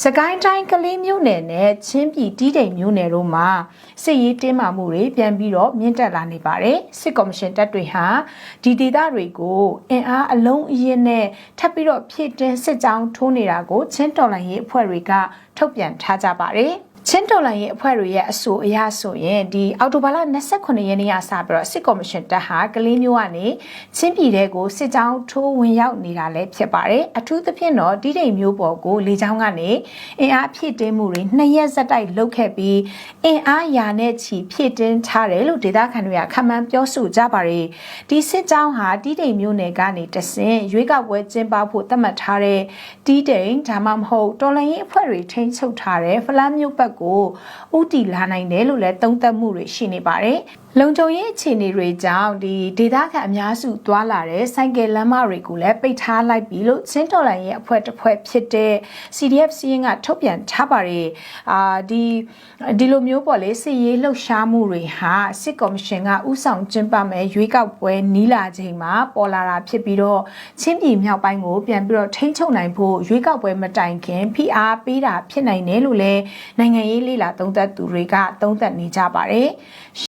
စကိုင်းတိုင်းကလေးမြို့နယ်နဲ့ချင်းပြည်တီးတိမ်မြို့နယ်တို့မှာစစ်ရေးတင်းမာမှုတွေပြန်ပြီးတော့မြင့်တက်လာနေပါတယ်စစ်ကော်မရှင်တပ်တွေဟာဒီဒေသတွေကိုအင်အားအလုံးအရင်နဲ့ထပ်ပြီးတော့ဖြည့်တင်းစစ်ကြောင်းထိုးနေတာကိုချင်းတော်လှန်ရေးအဖွဲ့တွေကထုတ်ပြန်ထားကြပါတယ် ချင်းတော်လိုင်းရဲ့အဖွဲ့တွေရဲ့အဆိုအရဆိုရင်ဒီအော်တိုဘာလ29ရက်နေ့ကစပြီးတော့စစ်ကော်မရှင်တပ်ဟာကလေးမျိုးကနေချင်းပြည်တဲကိုစစ်ကြောင်းထိုးဝင်ရောက်နေတာလည်းဖြစ်ပါတယ်အထူးသဖြင့်တော့ဒီဒိမ်မျိုးပေါ်ကိုလေကြောင်းကနေအင်အားဖြည့်တင်းမှုတွေနှစ်ရက်ဆက်တိုက်လုပ်ခဲ့ပြီးအင်အားရာနဲ့ချီဖြည့်တင်းထားတယ်လို့ဒေသခံတွေကခန့်မှန်းပြောဆိုကြပါတယ်ဒီစစ်ကြောင်းဟာဒီဒိမ်မျိုးနယ်ကနေတဆင်ရွေးကောက်ပွဲကျင်းပဖို့သတ်မှတ်ထားတဲ့ဒီဒိမ်ဒါမှမဟုတ်တော်လှန်ရေးအဖွဲ့တွေထိန်းချုပ်ထားတဲ့ဖလားမျိုးဘက်ကိုဥတီလာနိုင်တယ်လို့လည်းသုံးသပ်မှုတွေရှိနေပါတယ်။ လုံခြုံရေးအခြေအနေတွေကြောင့်ဒီဒေသခံအများစုသွားလာတဲ့ဆိုင်ကယ်လမ်းမတွေကိုလည်းပိတ်ထားလိုက်ပြီလို့ချင်းတော်လိုင်းရဲ့အဖွဲ့တစ်ဖွဲ့ဖြစ်တဲ့ CDF စီးရင်ကထုတ်ပြန်ထားပါတယ်။အာဒီဒီလိုမျိုးပေါ့လေစစ်ရေးလှုပ်ရှားမှုတွေဟာစစ်ကော်မရှင်ကဥဆောင်ကျင်းပမဲ့ရွေးကောက်ပွဲနီးလာချိန်မှာပေါ်လာတာဖြစ်ပြီးတော့ချင်းပြည်မြောက်ပိုင်းကိုပြန်ပြီးတော့ထိန်းချုပ်နိုင်ဖို့ရွေးကောက်ပွဲမတိုင်ခင်ဖိအားပေးတာဖြစ်နိုင်တယ်လို့လည်းနိုင်ငံရေးလေလာသုံးသပ်သူတွေကသုံးသပ်နေကြပါတယ်။